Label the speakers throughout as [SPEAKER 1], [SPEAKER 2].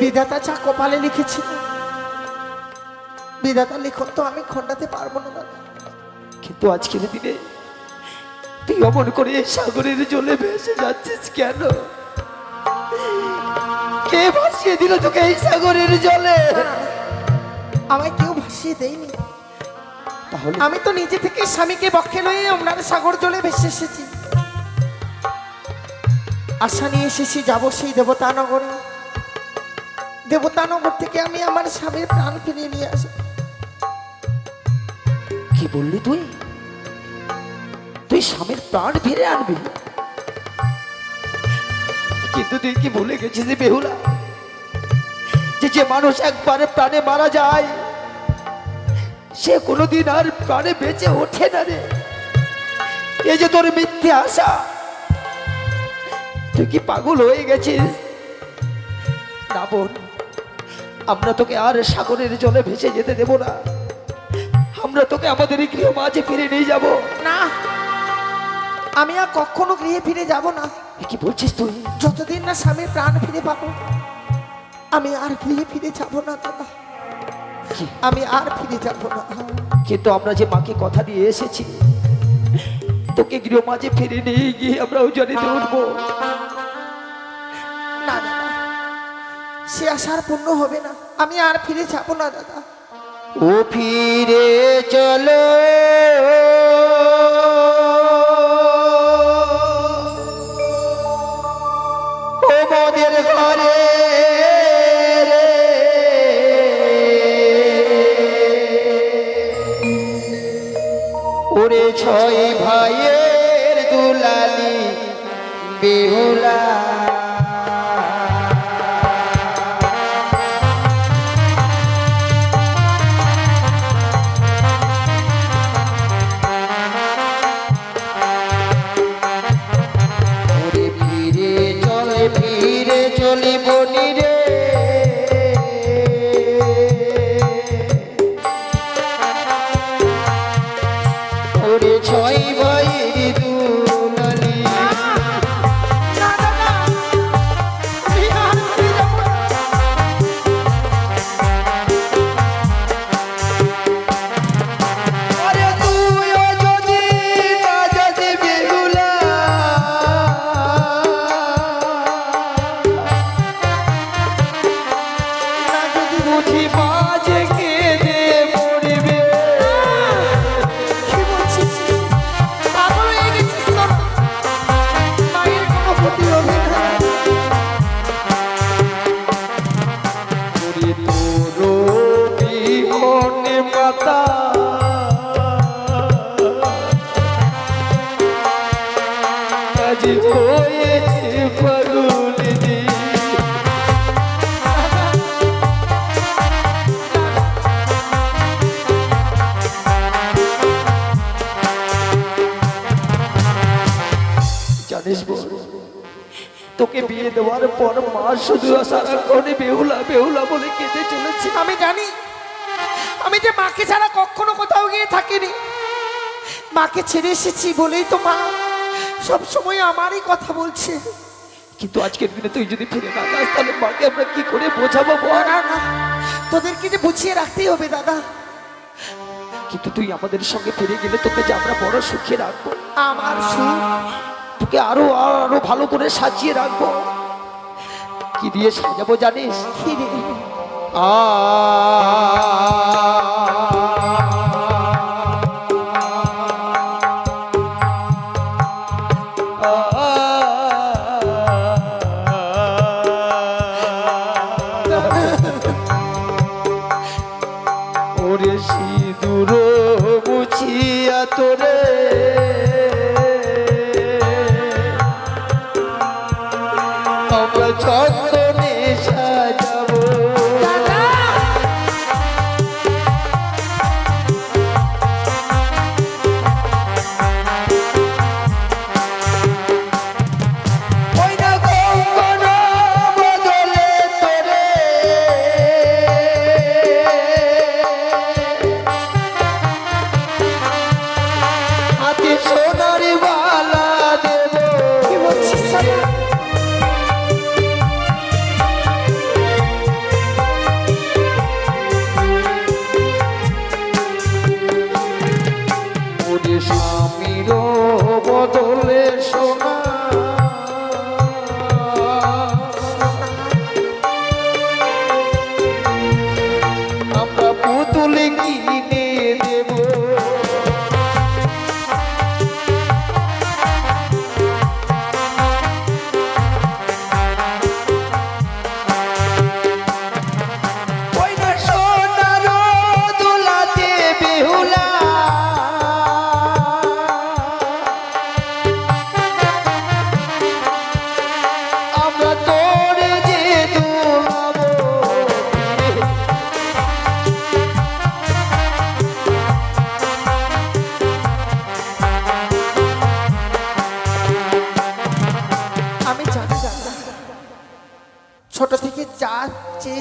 [SPEAKER 1] বিধাতা যা কপালে লিখেছিল বিধাতা লিখন তো আমি খণ্ডাতে পারব না
[SPEAKER 2] কিন্তু আজকের দিনে তুই অমন করে সাগরের জলে ভেসে যাচ্ছিস কেন? কে ভাসিয়ে দিল তোকে এই সাগরের জলে।
[SPEAKER 1] আমায় কেউ ভাসিয়ে দেয়নি।
[SPEAKER 2] তাহলে?
[SPEAKER 1] আমি তো নিজে থেকে স্বামীকে বক্ষে লয়ে ওনার সাগর জলে ভেসে এসেছি। আশা নিয়ে এসেছি যাব সেই দেবতানগরে। দেবতানগর থেকে আমি আমার স্বামীর প্রাণ ফিরিয়ে নিয়ে আসব
[SPEAKER 2] কি বললি তুই? তুই স্বামীর প্রাণ ফিরে আনবি? কিন্তু তুই কি ভুলে গেছিস বেহুলা? যে যে মানুষ একবারে প্রাণে মারা যায়, সে কোনোদিন আর প্রাণে বেঁচে ওঠে না রে। এই যে তোর মিথ্যে আশা, তুই কি পাগল হয়ে গেছিস? না বোন আমরা তোকে আর সাগরের জলে ভেসে যেতে দেব না। আমরা তোকে আমাদের এই গৃহ মাঝে ফিরে নিয়ে যাব।
[SPEAKER 1] না আমি আর কখনো গৃহে ফিরে যাব না।
[SPEAKER 2] কি বলছিস তুই?
[SPEAKER 1] যতদিন না স্বামীর প্রাণ ফিরে পাবো আমি আর গৃহে ফিরে যাব না দাদা। আমি আর ফিরে যাব না।
[SPEAKER 2] কিন্তু আমরা যে মাকে কথা দিয়ে এসেছি তোকে গৃহ মাঝে ফিরে নিয়ে গিয়ে আমরা উজানিতে উঠবো
[SPEAKER 1] সে আশার পূর্ণ হবে না। আমি আর ফিরে যাব না, দাদা।
[SPEAKER 2] ও ফিরে চলো। ঘরে। ওরে ছয় ভাইয়ের দুলালি, বেহুলা। দেওয়ার পর মা শুধু সারাক্ষণে বেহুলা বেহুলা বলে কেঁদে চলেছে।
[SPEAKER 1] আমি জানি আমি যে মাকে ছাড়া কখনো কোথাও গিয়ে থাকিনি। মাকে ছেড়ে এসেছি বলেই তো মা সব সময় আমারই কথা বলছে।
[SPEAKER 2] কিন্তু আজকের দিনে তুই যদি ফিরে না যাস তাহলে মাকে আমরা কি করে বোঝাবো
[SPEAKER 1] না না তোদেরকে যে বুঝিয়ে রাখতেই হবে দাদা।
[SPEAKER 2] কিন্তু তুই আমাদের সঙ্গে ফিরে গেলে তোকে যে আমরা বড় সুখে রাখব
[SPEAKER 1] আমার সুখ?
[SPEAKER 2] তোকে আরও আরও ভালো করে সাজিয়ে রাখব। কি দিয়ে সাজাবো জানিস?
[SPEAKER 1] ফিরে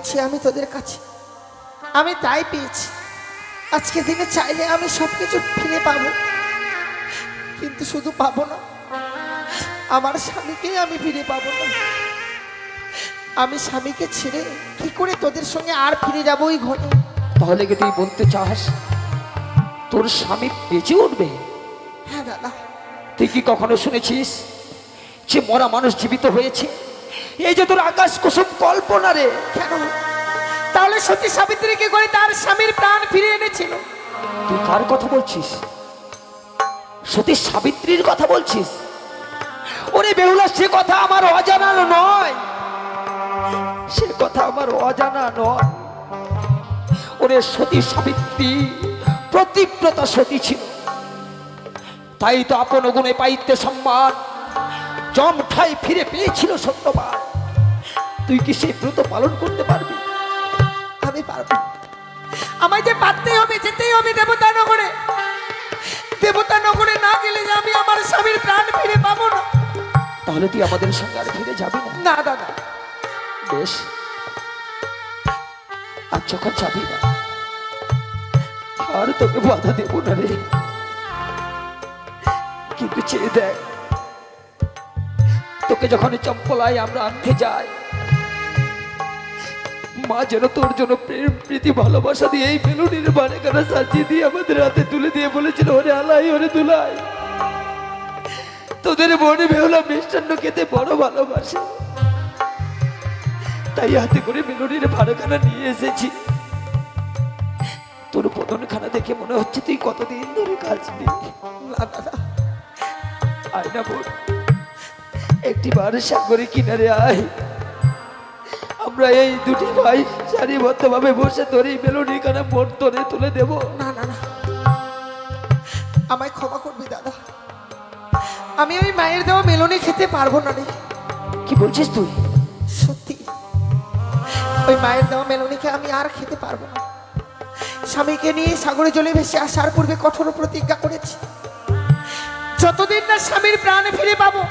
[SPEAKER 1] চেয়েছি আমি তোদের কাছে। আমি তাই পেয়েছি। আজকে দিনে চাইলে আমি সব কিছু ফিরে পাবো। কিন্তু শুধু পাবো না আমার স্বামীকেই আমি ফিরে পাবো না। আমি স্বামীকে ছেড়ে কি করে তোদের সঙ্গে আর ফিরে যাব ওই ঘরে?
[SPEAKER 2] তাহলে কি তুই বলতে চাস তোর স্বামী বেঁচে উঠবে?
[SPEAKER 1] হ্যাঁ দাদা।
[SPEAKER 2] তুই কি কখনো শুনেছিস যে মরা মানুষ জীবিত হয়েছে? এই যে তোর আকাশ কুসুম কল্পনা রে,
[SPEAKER 1] কেন? তাহলে সতী সাবিত্রী কি করে তার স্বামীর প্রাণ ফিরিয়ে এনেছিল?
[SPEAKER 2] তুই কার কথা বলছিস? সতী সাবিত্রীর কথা বলছিস? ওরে বেহুলা, সে কথা আমার অজানা নয়। সে কথা আমার অজানা নয়। ওরে সতী সাবিত্রী, প্রতিব্রতা সতী ছিল। তাই তো আপন গুণে পাইতে সম্মান। জমঠাই ফিরে পেয়েছিল সত্যবান। তুই কি সেই ব্রত পালন করতে পারবি?
[SPEAKER 1] আমি পারব আমায় যে পারতেই হবে যেতেই হবে দেবতা নগরে। দেবতা নগরে না গেলে যে আমি আমার স্বামীর প্রাণ ফিরে পাবো না।
[SPEAKER 2] তাহলে তুই আমাদের সঙ্গে আর ফিরে যাবি না?
[SPEAKER 1] না দাদা
[SPEAKER 2] বেশ। আর যখন যাবি না আর তোকে বাধা দেবো না রে। কিন্তু চেয়ে দেখ তোকে যখন চম্পলায় আমরা আনতে যাই, মা যেন তোর জন্য প্রেম, প্রীতি, ভালোবাসা দিয়ে এই বেলুনের বানেখানা সাজিয়ে দিয়ে আমাদের হাতে তুলে দিয়ে বলেছিল, ওরে আলাই, ওরে দুলাই, তোদের মনে বেহলা মিষ্টান্ন খেতে বড় ভালোবাসে। তাই হাতে করে মেলোডির ভাড়াখানা নিয়ে এসেছি। তোর পতনখানা দেখে মনে হচ্ছে তুই কতদিন ধরে কাজ নেই
[SPEAKER 1] না
[SPEAKER 2] আয়না বোন একটি বার সাগরে কিনারে আয়। আমরা এই দুটি ভাই সারিবদ্ধ ভাবে বসে তোর এই মেলোডি খানা মোট তোরে তুলে দেব।
[SPEAKER 1] না না না। আমায় ক্ষমা করবি দাদা। আমি ওই মায়ের দেওয়া মেলনে খেতে পারব না রে।
[SPEAKER 2] কি বলছিস তুই?
[SPEAKER 1] সত্যি ওই মায়ের দেওয়া মেলনিকে আমি আর খেতে পারব না। স্বামীকে নিয়ে সাগরে জলে ভেসে আসার পূর্বে কঠোর প্রতিজ্ঞা করেছি। যতদিন না স্বামীর প্রাণ ফিরে পাবো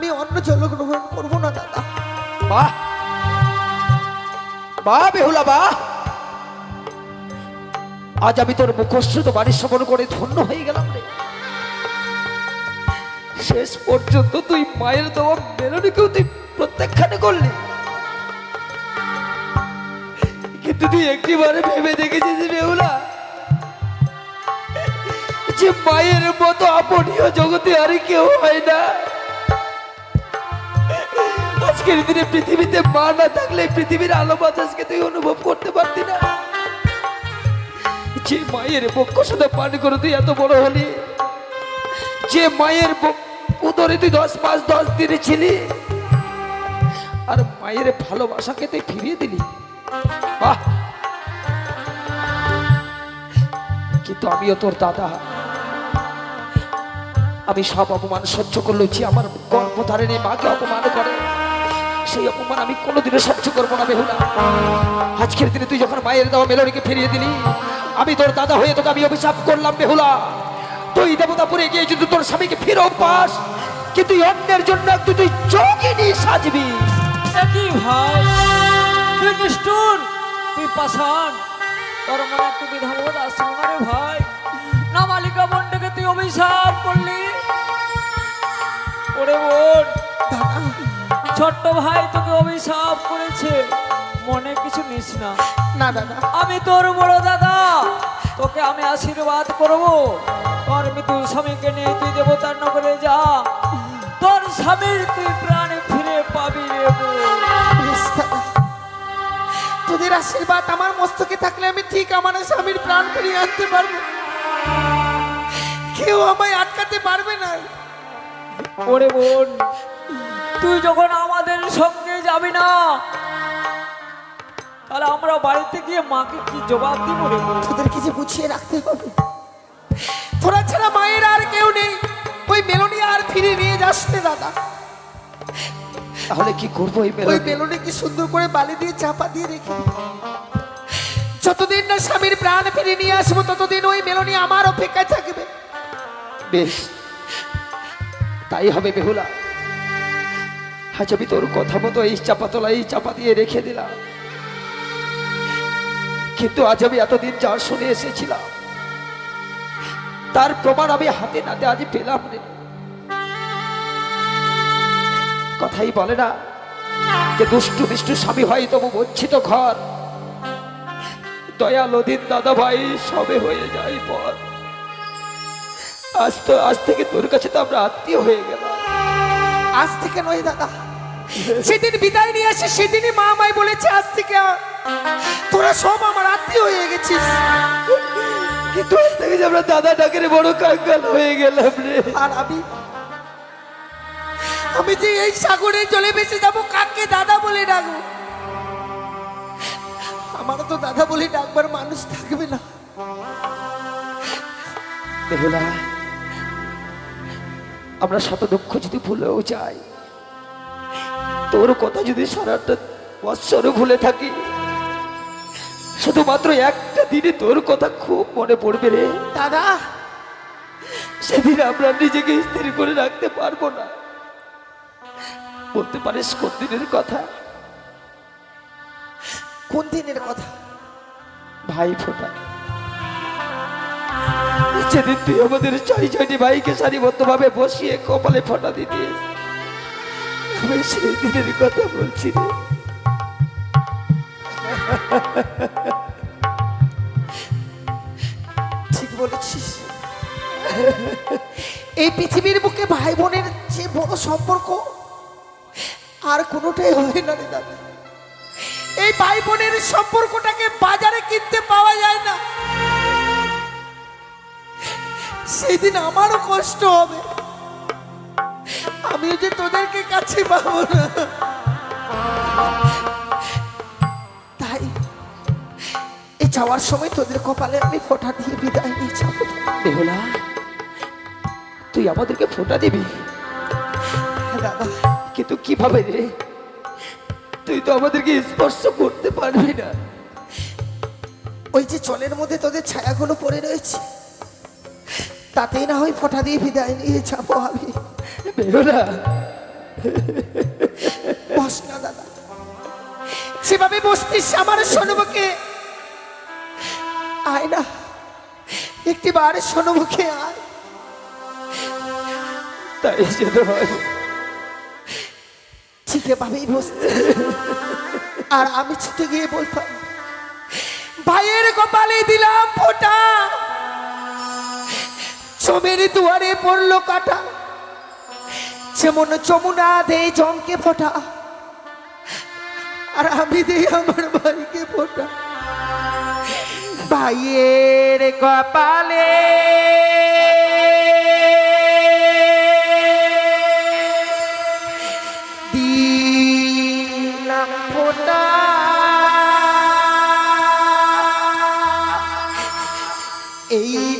[SPEAKER 1] আমি অন্য জল গ্রহণ করব না, দাদা।
[SPEAKER 2] বাহ। বেহুলা, বাহ। আজ আমি তোর মুখশ্রুত বাড়ির শ্রবণ করে ধন্য হয়ে গেলাম রে। শেষ পর্যন্ত তুই মায়ের দেওয়া মেলনিকেও তুই প্রত্যাখ্যান করলি। কিন্তু তুই একটিবারে ভেবে দেখেছিস বেহুলা, যে মায়ের মতো আপনীয় জগতে আর কেউ হয় না। আজকের দিনে পৃথিবীতে মা না থাকলে পৃথিবীর আলো বাতাসকে তুই অনুভব করতে পারতি না। যে মায়ের বক্ষ শুধু পান করে তুই এত বড় হলি, যে মায়ের উদরে তুই দশ মাস দশ দিনে ছিলি, আর মায়ের ভালোবাসাকে তুই ফিরিয়ে দিলি। কিন্তু আমিও তোর দাদা। আমি সব অপমান সহ্য করলেছি আমার গর্ভধারণে মাকে অপমান করে। সেই অপমান আমি কোনোদিনও সহ্য করব না বেহুলা আজকের দিনে তুই যখন মায়ের দেওয়া মেলরিকে ফিরিয়ে দিলি আমি তোর দাদা হয়ে তোকে আমি অভিশাপ করলাম বেহুলা তুই দেবতাপুরে গিয়ে যদি তোর স্বামীকে ফিরো পাস কিন্তু অন্যের জন্য একটু তুই যোগিনী সাজবি।
[SPEAKER 3] একই ভাই তুই নিষ্ঠুর তুই পাষাণ তোর মনে একটু বিধাবোধ আসলো না রে ভাই? না মালিকা বোনটাকে তুই অভিশাপ করলি? ওরে বোন।
[SPEAKER 1] দাদা
[SPEAKER 3] ছোট্ট ভাই তোকে অভিশাপ করেছে। মনে কিছু নিস না।
[SPEAKER 1] না দাদা
[SPEAKER 3] আমি তোর বড় দাদা। তোকে আমি আশীর্বাদ করব। তোর মৃত্যু স্বামীকে নিয়ে তুই দেবতার নগরে যা। তোর স্বামীর তুই প্রাণে ফিরে পাবি রে
[SPEAKER 1] তোদের আশীর্বাদ আমার মস্তকে থাকলে আমি ঠিক আমার স্বামীর প্রাণ ফিরিয়ে আনতে পারব। কেউ আমায় আটকাতে পারবে না।
[SPEAKER 3] ওরে বোন তুই যখন আমাদের সঙ্গে যাবি না তাহলে আমরা বাড়িতে গিয়ে মাকে কি জবাব দিব রে? বোন?
[SPEAKER 1] তোদেরকে যে বুঝিয়ে রাখতে হবে। তোরা ছাড়া মায়ের আর কেউ নেই। ওই মেলনি আর ফিরে নিয়ে যাসতে দাদা।
[SPEAKER 2] তাহলে কি করব এই
[SPEAKER 1] ওই
[SPEAKER 2] মেলনে?
[SPEAKER 1] বেলুনে কি সুন্দর করে বালি দিয়ে চাপা দিয়ে রেখে যতদিন না স্বামীর প্রাণ ফিরে নিয়ে আসব ততদিন ওই মেলনি আমার অপেক্ষায় থাকবে।
[SPEAKER 2] বেশ। তাই হবে বেহুলা। আজ আমি তোর কথা মতো এই চাপাতলা এই চাপা দিয়ে রেখে দিলাম। কিন্তু আজ আমি এতদিন যা শুনে এসেছিলাম, তার প্রমাণ আমি হাতে নাতে আজ পেলাম রে কথাই বলে না যে দুষ্টু মিষ্টু স্বামী হয়, তবু বঞ্চিত ঘর। দয়াল অধীন দাদা ভাই সবে হয়ে যায় পর। আজ তো, আজ থেকে তোর কাছে তো আমরা আত্মীয় হয়ে গেলাম।
[SPEAKER 1] আজ থেকে নয় দাদা। সেদিন বিদায় নিয়ে আসে সেদিনই মা আমায় বলেছে আজ থেকে তোরা সব আমার আত্মীয় হয়ে গেছিস।
[SPEAKER 2] কিন্তু আজ থেকে যে আমরা দাদা ডাকের বড় কাঙ্গাল হয়ে গেলাম রে।
[SPEAKER 1] আর আমি আমি যে এই সাগরে জলে ভেসে যাব কাকে দাদা বলে ডাকবো? আমারও তো দাদা বলে ডাকবার মানুষ থাকবে না
[SPEAKER 2] আমরা শত দুঃখ যদি ভুলেও যাই তোর কথা যদি সারাটা বৎসর ভুলে থাকি শুধুমাত্র একটা দিনে তোর কথা খুব মনে পড়বে রে।
[SPEAKER 1] দাদা
[SPEAKER 2] সেদিন আমরা নিজেকে স্থির করে রাখতে পারব না। বলতে পারিস কোন দিনের কথা?
[SPEAKER 1] কোন দিনের কথা?
[SPEAKER 2] ভাই ফোটা। যেদিন তুই আমাদের ছয় ছয়টি ভাইকে সারিবদ্ধ ভাবে বসিয়ে কপালে ফোটা দিতে আমি সেই দিনের কথা বলছি
[SPEAKER 1] ঠিক বলেছিস। এই পৃথিবীর বুকে ভাই বোনের যে বড় সম্পর্ক, আর কোনোটাই হয় না রে দাদা। এই ভাই বোনের সম্পর্কটাকে বাজারে কিনতে পাওয়া যায় না। সেদিন আমারও কষ্ট হবে। আমিও যে তোদেরকে কাছে পাবো না। তাই এই যাওয়ার সময় তোদের কপালে আমি ফোঁটা দিয়ে বিদায় নিয়ে যাব।
[SPEAKER 2] বেহুলা তুই আমাদেরকে ফোটা দিবি?
[SPEAKER 1] দাদা।
[SPEAKER 2] কিন্তু কীভাবে রে? তুই তো আমাদেরকে স্পর্শ করতে পারবি না।
[SPEAKER 1] ওই যে চলের মধ্যে তোদের ছায়াগুলো পড়ে রয়েছে তাতেই না হয় ফোঁটা দিয়ে বিদায় নিয়ে যাব আমি।
[SPEAKER 2] বেহুলা
[SPEAKER 1] বস না দাদা। সেভাবে বসতিস আমার সনবকে আয় না একটি বার সনবকে আয়।
[SPEAKER 2] তাই যেন
[SPEAKER 1] ঠিক এভাবেই বসতে। আর আমি ছুটে গিয়ে বলতাম ভাইয়ের কপালে দিলাম ফোঁটা। চমের দুয়ারে পড়ল কাটা। যেমন যমুনা দেই জমকে ফোটা আর আমি দেই আমার ভাইকে ফোটা। ভাইয়ের কপালে এই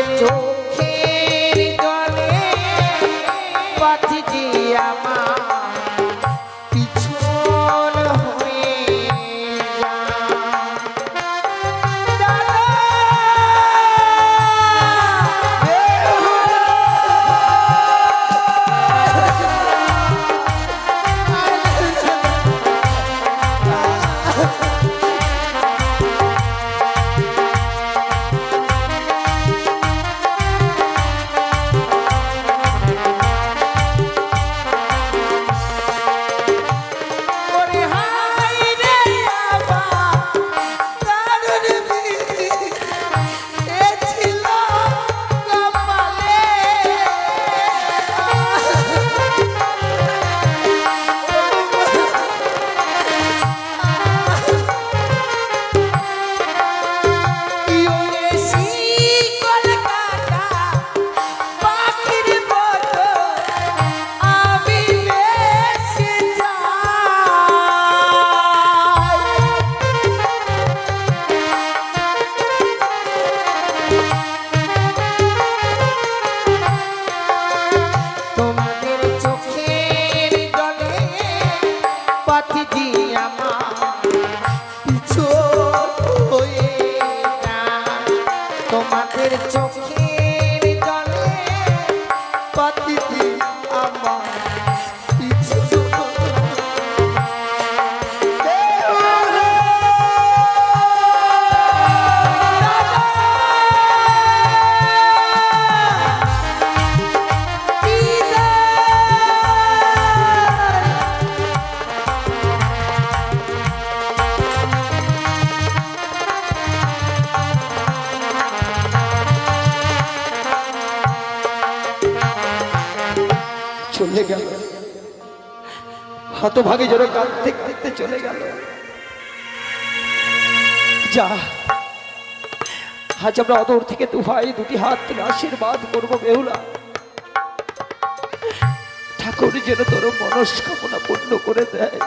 [SPEAKER 1] જો হতভাগে যেন কাঁদতে দেখতে চলে গেল। যা, আজ আমরা অদর থেকে দু ভাই, দুটি হাত থেকে আশীর্বাদ করব, বেহুলা। ঠাকুর যেন তোর মনস্কামনা পূর্ণ করে দেয়।